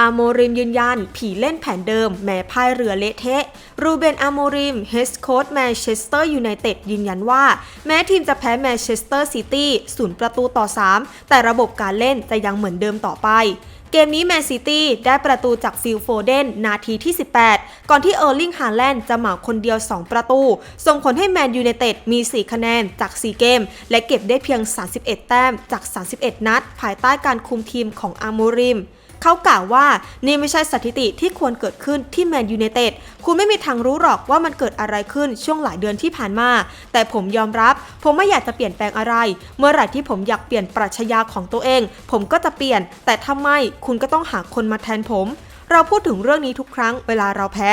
อาโมริมยืนยัน ผีเล่นแผนเดิม แม้พายเรือเละเทะ รูเบนอาโมริมเฮดโค้ชแมนเชสเตอร์ยูไนเต็ดยืนยันว่า แม้ทีมจะแพ้แมนเชสเตอร์ซิตี้ศูนย์ประตูต่อ 3 แต่ระบบการเล่นจะยังเหมือนเดิมต่อไปเกมนี้แมนซิตี้ได้ประตูจากฟิลโฟเดน นาทีที่ 18 ก่อนที่เออร์ลิงฮาแลนด์จะเหมาคนเดียว 2 ประตู ส่งผลให้แมนยูไนเต็ดมี 4 คะแนนจาก 4 เกม และเก็บได้เพียง 31 แต้มจาก 31 นัด ภายใต้การคุมทีมของอาโมริม ขากล่าวว่านี่ไม่ใช่สถิติที่ควรเกิดขึ้นที่แมนยูไนเต็ด คุณไม่มีทางรู้หรอกว่ามันเกิดอะไรขึ้นช่วงหลายเดือนที่ผ่านมา แต่ผมยอมรับ ผมไม่อยากจะเปลี่ยนแปลงอะไร เมื่อไหร่ที่ผมอยากเปลี่ยนปรัชญาของตัวเอง ผมก็จะเปลี่ยน แต่ถ้าไม่ คุณก็ต้องหาคนมาแทนผม เราพูดถึงเรื่องนี้ทุกครั้งเวลาเราแพ้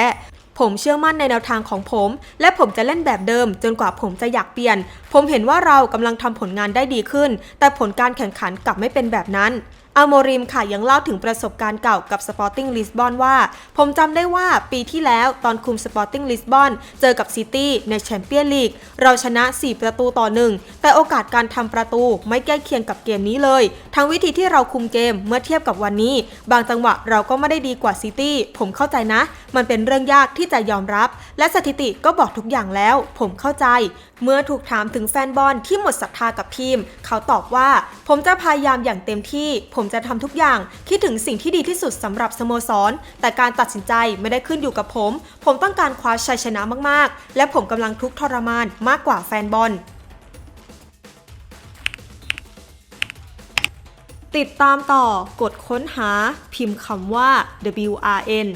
ผมเชื่อมั่นในแนวทางของผม และผมจะเล่นแบบเดิม จนกว่าผมจะอยากเปลี่ยน ผมเห็นว่าเรากำลังทำผลงานได้ดีขึ้น แต่ผลการแข่งขันกลับไม่เป็นแบบนั้นอโมริมค่ะยังเล่าถึงประสบการณ์เก่ากับ Sporting Lisbon ว่า ผมจำได้ว่าปีที่แล้วตอนคุม Sporting Lisbon เจอกับซิตี้ในแชมเปี้ยนลีกเราชนะ 4 ประตูต่อหนึ่งแต่โอกาสการทำประตูไม่ใกล้เคียงกับเกมนี้เลย ทั้งวิธีที่เราคุมเกมเมื่อเทียบกับวันนี้ บางจังหวะเราก็ไม่ได้ดีกว่าซิตี้ผมเข้าใจนะ มันเป็นเรื่องยากที่จะยอมรับ และสถิติก็บอกทุกอย่างแล้ว ผมเข้าใจ เมื่อถูกถามถึงแฟนบอลที่หมดศรัทธากับทีม เขาตอบว่า ผมจะพยายามอย่างเต็มที่ ผมจะทำทุกอย่าง คิดถึงสิ่งที่ดีที่สุดสำหรับสโมสร แต่การตัดสินใจไม่ได้ขึ้นอยู่กับผม ผมต้องการคว้าชัยชนะมากๆ และผมกำลังทุกข์ทรมานมากกว่าแฟนบอลติดตามต่อกดค้นหาพิมพ์คำว่า WRN